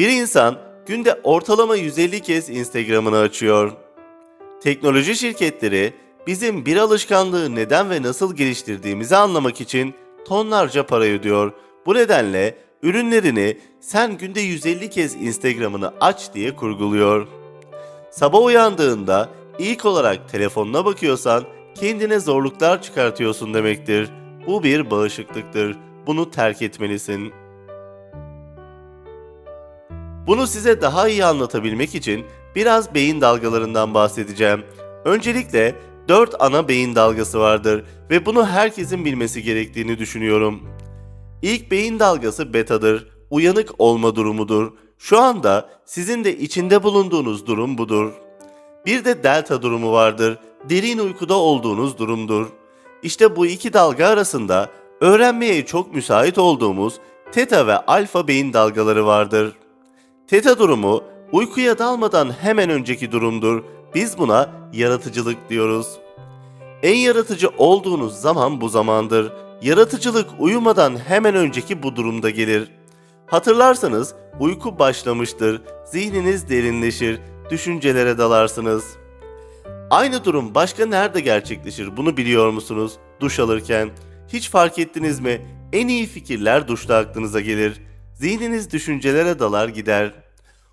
Bir insan günde ortalama 150 kez Instagram'ını açıyor. Teknoloji şirketleri bizim bir alışkanlığı neden ve nasıl geliştirdiğimizi anlamak için tonlarca para ödüyor. Bu nedenle ürünlerini sen günde 150 kez Instagram'ını aç diye kurguluyor. Sabah uyandığında ilk olarak telefonuna bakıyorsan kendine zorluklar çıkartıyorsun demektir. Bu bir bağışıklıktır. Bunu terk etmelisin. Bunu size daha iyi anlatabilmek için biraz beyin dalgalarından bahsedeceğim. Öncelikle 4 ana beyin dalgası vardır ve bunu herkesin bilmesi gerektiğini düşünüyorum. İlk beyin dalgası betadır, uyanık olma durumudur. Şu anda sizin de içinde bulunduğunuz durum budur. Bir de delta durumu vardır, derin uykuda olduğunuz durumdur. İşte bu iki dalga arasında öğrenmeye çok müsait olduğumuz teta ve alfa beyin dalgaları vardır. Teta durumu uykuya dalmadan hemen önceki durumdur. Biz buna yaratıcılık diyoruz. En yaratıcı olduğunuz zaman bu zamandır. Yaratıcılık uyumadan hemen önceki bu durumda gelir. Hatırlarsanız uyku başlamıştır, zihniniz derinleşir, düşüncelere dalarsınız. Aynı durum başka nerede gerçekleşir bunu biliyor musunuz? Duş alırken. Hiç fark ettiniz mi? En iyi fikirler duşta aklınıza gelir. Zihniniz düşüncelere dalar gider.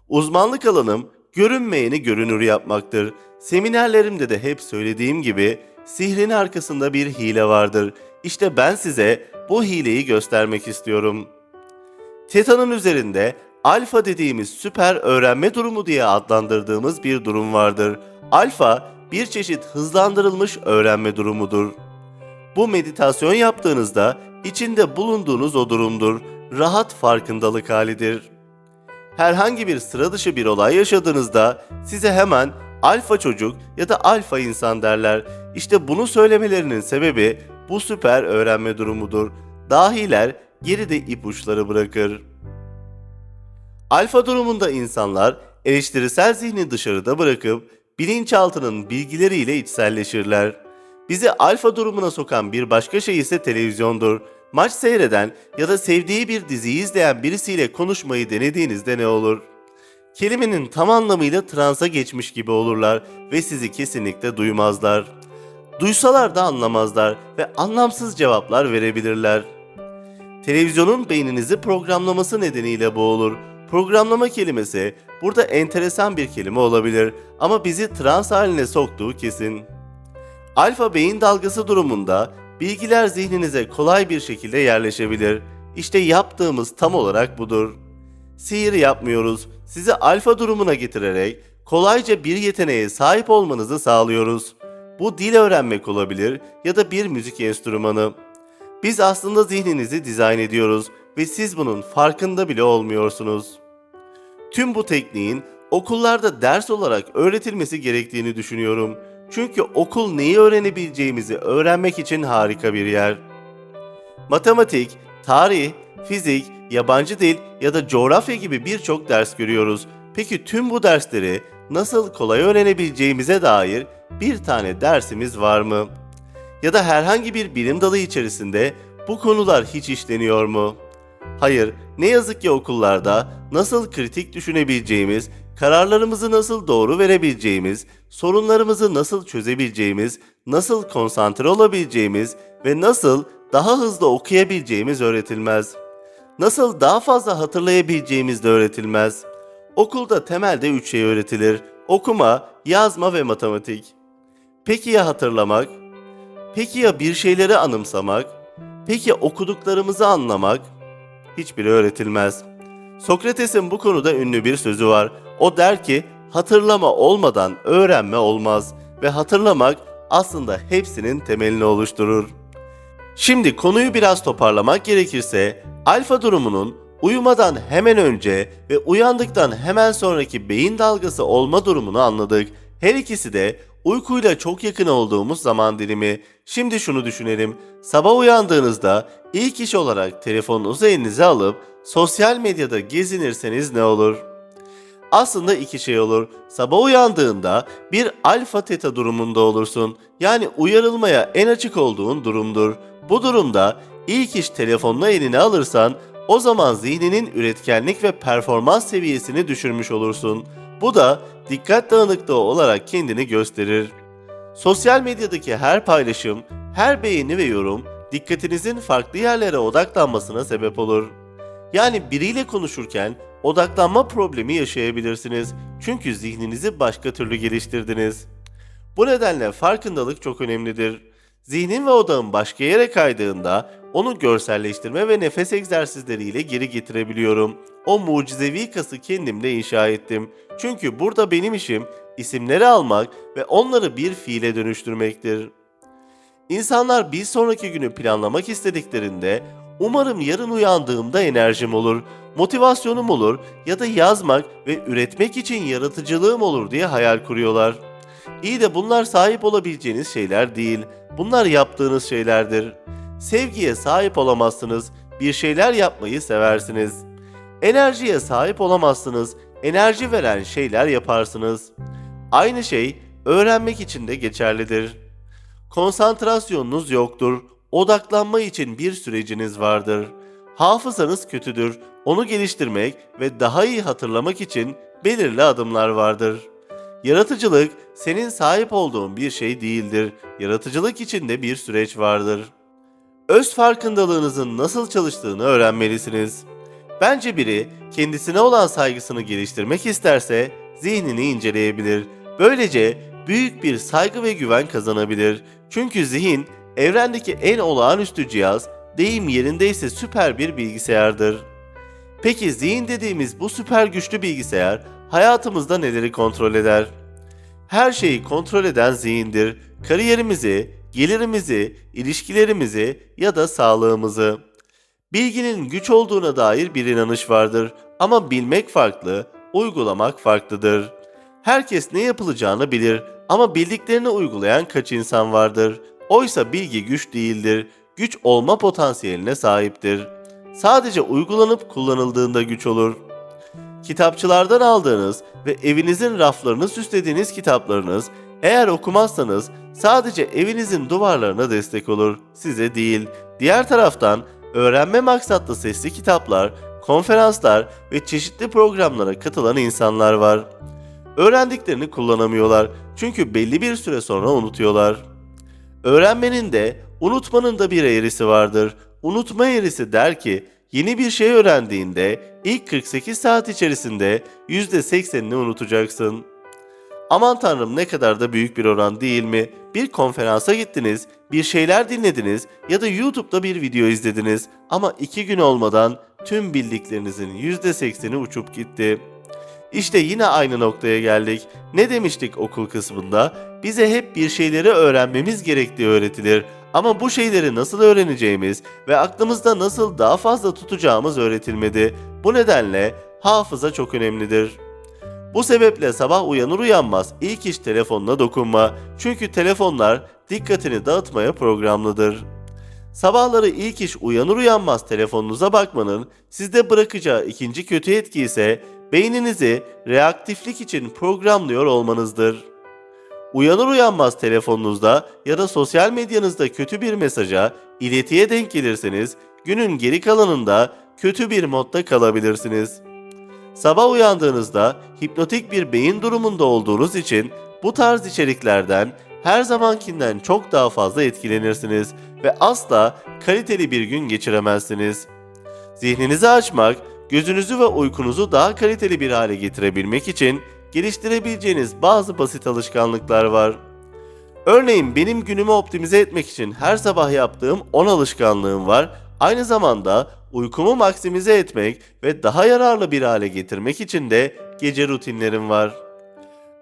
Uzmanlık alanım görünmeyeni görünür yapmaktır. Seminerlerimde de hep söylediğim gibi sihrin arkasında bir hile vardır. İşte ben size bu hileyi göstermek istiyorum. Teta'nın üzerinde alfa dediğimiz süper öğrenme durumu diye adlandırdığımız bir durum vardır. Alfa bir çeşit hızlandırılmış öğrenme durumudur. Bu meditasyon yaptığınızda içinde bulunduğunuz o durumdur. Rahat farkındalık halidir. Herhangi bir sıra dışı bir olay yaşadığınızda size hemen alfa çocuk ya da alfa insan derler. İşte bunu söylemelerinin sebebi bu süper öğrenme durumudur. Dahiler geride ipuçları bırakır. Alfa durumunda insanlar eleştirisel zihni dışarıda bırakıp bilinçaltının bilgileriyle içselleşirler. Bizi alfa durumuna sokan bir başka şey ise televizyondur. Maç seyreden ya da sevdiği bir diziyi izleyen birisiyle konuşmayı denediğinizde ne olur? Kelimenin tam anlamıyla transa geçmiş gibi olurlar ve sizi kesinlikle duymazlar. Duysalar da anlamazlar ve anlamsız cevaplar verebilirler. Televizyonun beyninizi programlaması nedeniyle bu olur. Programlama kelimesi burada enteresan bir kelime olabilir ama bizi trans haline soktuğu kesin. Alfa beyin dalgası durumunda bilgiler zihninize kolay bir şekilde yerleşebilir. İşte yaptığımız tam olarak budur. Sihir yapmıyoruz. Sizi alfa durumuna getirerek kolayca bir yeteneğe sahip olmanızı sağlıyoruz. Bu dil öğrenmek olabilir ya da bir müzik enstrümanı. Biz aslında zihninizi dizayn ediyoruz ve siz bunun farkında bile olmuyorsunuz. Tüm bu tekniğin okullarda ders olarak öğretilmesi gerektiğini düşünüyorum. Çünkü okul neyi öğrenebileceğimizi öğrenmek için harika bir yer. Matematik, tarih, fizik, yabancı dil ya da coğrafya gibi birçok ders görüyoruz. Peki tüm bu dersleri nasıl kolay öğrenebileceğimize dair bir tane dersimiz var mı? Ya da herhangi bir bilim dalı içerisinde bu konular hiç işleniyor mu? Hayır, ne yazık ki okullarda nasıl kritik düşünebileceğimiz, kararlarımızı nasıl doğru verebileceğimiz, sorunlarımızı nasıl çözebileceğimiz, nasıl konsantre olabileceğimiz ve nasıl daha hızlı okuyabileceğimiz öğretilmez. Nasıl daha fazla hatırlayabileceğimiz de öğretilmez. Okulda temelde üç şey öğretilir. Okuma, yazma ve matematik. Peki ya hatırlamak? Peki ya bir şeyleri anımsamak? Peki okuduklarımızı anlamak? Hiçbiri öğretilmez. Sokrates'in bu konuda ünlü bir sözü var. O der ki, hatırlama olmadan öğrenme olmaz ve hatırlamak aslında hepsinin temelini oluşturur. Şimdi konuyu biraz toparlamak gerekirse, alfa durumunun uyumadan hemen önce ve uyandıktan hemen sonraki beyin dalgası olma durumunu anladık. Her ikisi de uykuyla çok yakın olduğumuz zaman dilimi. Şimdi şunu düşünelim. Sabah uyandığınızda ilk iş olarak telefonunuzu elinize alıp sosyal medyada gezinirseniz ne olur? Aslında iki şey olur. Sabah uyandığında bir alfa teta durumunda olursun. Yani uyarılmaya en açık olduğun durumdur. Bu durumda ilk iş telefonunu eline alırsan O zaman zihninin üretkenlik ve performans seviyesini düşürmüş olursun. Bu da dikkat dağınıklığı olarak kendini gösterir. Sosyal medyadaki her paylaşım, her beğeni ve yorum dikkatinizin farklı yerlere odaklanmasına sebep olur. Yani biriyle konuşurken odaklanma problemi yaşayabilirsiniz. Çünkü zihninizi başka türlü geliştirdiniz. Bu nedenle farkındalık çok önemlidir. Zihnin ve odağın başka yere kaydığında onu görselleştirme ve nefes egzersizleriyle geri getirebiliyorum. O mucizevi kası kendimde inşa ettim. Çünkü burada benim işim isimleri almak ve onları bir fiile dönüştürmektir. İnsanlar bir sonraki günü planlamak istediklerinde umarım yarın uyandığımda enerjim olur, motivasyonum olur ya da yazmak ve üretmek için yaratıcılığım olur diye hayal kuruyorlar. İyi de bunlar sahip olabileceğiniz şeyler değil. Bunlar yaptığınız şeylerdir. Sevgiye sahip olamazsınız. Bir şeyler yapmayı seversiniz. Enerjiye sahip olamazsınız. Enerji veren şeyler yaparsınız. Aynı şey öğrenmek için de geçerlidir. Konsantrasyonunuz yoktur. Odaklanma için bir süreciniz vardır. Hafızanız kötüdür. Onu geliştirmek ve daha iyi hatırlamak için belirli adımlar vardır. Yaratıcılık senin sahip olduğun bir şey değildir. Yaratıcılık içinde bir süreç vardır. Öz farkındalığınızın nasıl çalıştığını öğrenmelisiniz. Bence biri kendisine olan saygısını geliştirmek isterse zihnini inceleyebilir. Böylece büyük bir saygı ve güven kazanabilir. Çünkü zihin evrendeki en olağanüstü cihaz, deyim yerindeyse süper bir bilgisayardır. Peki zihin dediğimiz bu süper güçlü bilgisayar hayatımızda neleri kontrol eder? Her şeyi kontrol eden zihindir. Kariyerimizi, gelirimizi, ilişkilerimizi ya da sağlığımızı. Bilginin güç olduğuna dair bir inanış vardır ama bilmek farklı, uygulamak farklıdır. Herkes ne yapılacağını bilir ama bildiklerini uygulayan kaç insan vardır? Oysa bilgi güç değildir, güç olma potansiyeline sahiptir. Sadece uygulanıp kullanıldığında güç olur. Kitapçılardan aldığınız ve evinizin raflarını süslediğiniz kitaplarınız eğer okumazsanız sadece evinizin duvarlarına destek olur, size değil. Diğer taraftan öğrenme maksatlı sesli kitaplar, konferanslar ve çeşitli programlara katılan insanlar var. Öğrendiklerini kullanamıyorlar çünkü belli bir süre sonra unutuyorlar. Öğrenmenin de unutmanın da bir eğrisi vardır. Unutma eğrisi der ki yeni bir şey öğrendiğinde ilk 48 saat içerisinde %80'ini unutacaksın. Aman tanrım ne kadar da büyük bir oran değil mi? Bir konferansa gittiniz, bir şeyler dinlediniz ya da YouTube'da bir video izlediniz ama iki gün olmadan tüm bildiklerinizin %80'i uçup gitti. İşte yine aynı noktaya geldik. Ne demiştik okul kısmında? Bize hep bir şeyleri öğrenmemiz gerektiği öğretilir. Ama bu şeyleri nasıl öğreneceğimiz ve aklımızda nasıl daha fazla tutacağımız öğretilmedi. Bu nedenle hafıza çok önemlidir. Bu sebeple sabah uyanır uyanmaz ilk iş telefonuna dokunma. Çünkü telefonlar dikkatini dağıtmaya programlıdır. Sabahları ilk iş uyanır uyanmaz telefonunuza bakmanın sizde bırakacağı ikinci kötü etki ise beyninizi reaktiflik için programlıyor olmanızdır. Uyanır uyanmaz telefonunuzda ya da sosyal medyanızda kötü bir mesaja, iletiye denk gelirseniz günün geri kalanında kötü bir modda kalabilirsiniz. Sabah uyandığınızda hipnotik bir beyin durumunda olduğunuz için bu tarz içeriklerden her zamankinden çok daha fazla etkilenirsiniz ve asla kaliteli bir gün geçiremezsiniz. Zihninizi açmak, gözünüzü ve uykunuzu daha kaliteli bir hale getirebilmek için geliştirebileceğiniz bazı basit alışkanlıklar var. Örneğin benim günümü optimize etmek için her sabah yaptığım 10 alışkanlığım var. Aynı zamanda uykumu maksimize etmek ve daha yararlı bir hale getirmek için de gece rutinlerim var.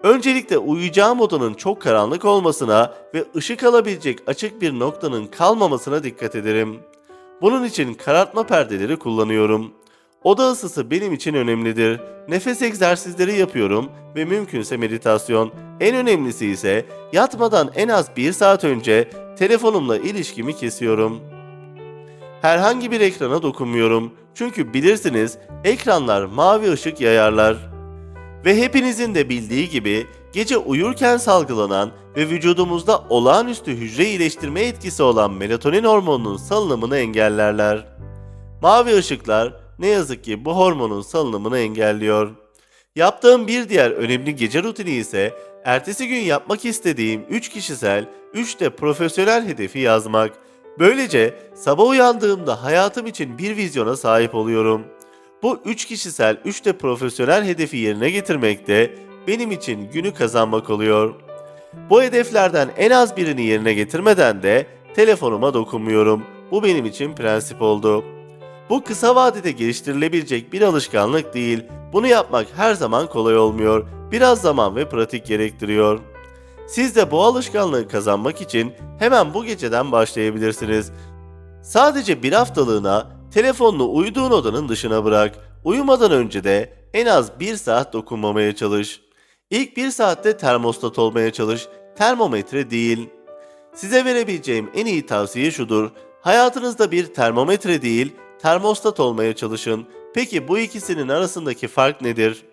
Öncelikle uyuyacağım odanın çok karanlık olmasına ve ışık alabilecek açık bir noktanın kalmamasına dikkat ederim. Bunun için karartma perdeleri kullanıyorum. Oda ısısı benim için önemlidir. Nefes egzersizleri yapıyorum ve mümkünse meditasyon. En önemlisi ise yatmadan en az bir saat önce telefonumla ilişkimi kesiyorum. Herhangi bir ekrana dokunmuyorum. Çünkü bilirsiniz ekranlar mavi ışık yayarlar. Ve hepinizin de bildiği gibi gece uyurken salgılanan ve vücudumuzda olağanüstü hücre iyileştirme etkisi olan melatonin hormonunun salınımını engellerler. Mavi ışıklar ne yazık ki bu hormonun salınımını engelliyor. Yaptığım bir diğer önemli gece rutini ise ertesi gün yapmak istediğim 3 kişisel, 3 de profesyonel hedefi yazmak. Böylece sabah uyandığımda hayatım için bir vizyona sahip oluyorum. Bu 3 kişisel, 3 de profesyonel hedefi yerine getirmek de benim için günü kazanmak oluyor. Bu hedeflerden en az birini yerine getirmeden de telefonuma dokunmuyorum. Bu benim için prensip oldu. Bu kısa vadede geliştirilebilecek bir alışkanlık değil. Bunu yapmak her zaman kolay olmuyor. Biraz zaman ve pratik gerektiriyor. Siz de bu alışkanlığı kazanmak için hemen bu geceden başlayabilirsiniz. Sadece bir haftalığına telefonunu uyuduğun odanın dışına bırak. Uyumadan önce de en az bir saat dokunmamaya çalış. İlk bir saatte termostat olmaya çalış, termometre değil. Size verebileceğim en iyi tavsiye şudur. Hayatınızda bir termometre değil, termostat olmaya çalışın. Peki bu ikisinin arasındaki fark nedir?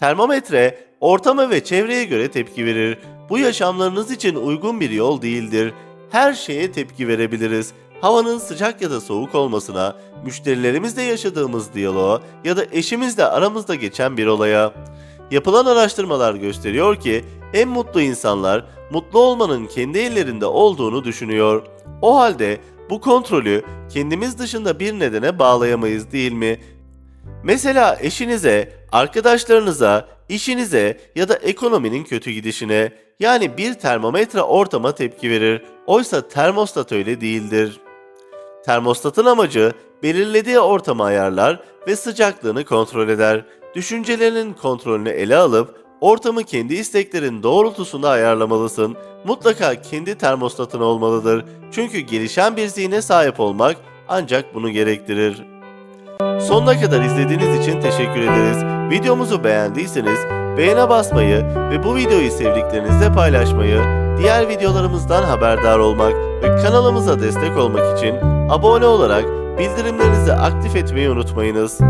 Termometre ortama ve çevreye göre tepki verir. Bu yaşamlarınız için uygun bir yol değildir. Her şeye tepki verebiliriz. Havanın sıcak ya da soğuk olmasına, müşterilerimizle yaşadığımız diyaloğa ya da eşimizle aramızda geçen bir olaya. Yapılan araştırmalar gösteriyor ki en mutlu insanlar mutlu olmanın kendi ellerinde olduğunu düşünüyor. O halde bu kontrolü kendimiz dışında bir nedene bağlayamayız değil mi? Mesela eşinize, arkadaşlarınıza, işinize ya da ekonominin kötü gidişine yani bir termometre ortama tepki verir. Oysa termostat öyle değildir. Termostatın amacı belirlediği ortamı ayarlar ve sıcaklığını kontrol eder. Düşüncelerinin kontrolünü ele alıp ortamı kendi isteklerin doğrultusunda ayarlamalısın. Mutlaka kendi termostatın olmalıdır. Çünkü gelişen bir zihne sahip olmak ancak bunu gerektirir. Sonuna kadar izlediğiniz için teşekkür ederiz. Videomuzu beğendiyseniz beğene basmayı ve bu videoyu sevdiklerinizle paylaşmayı, diğer videolarımızdan haberdar olmak ve kanalımıza destek olmak için abone olarak bildirimlerinizi aktif etmeyi unutmayınız.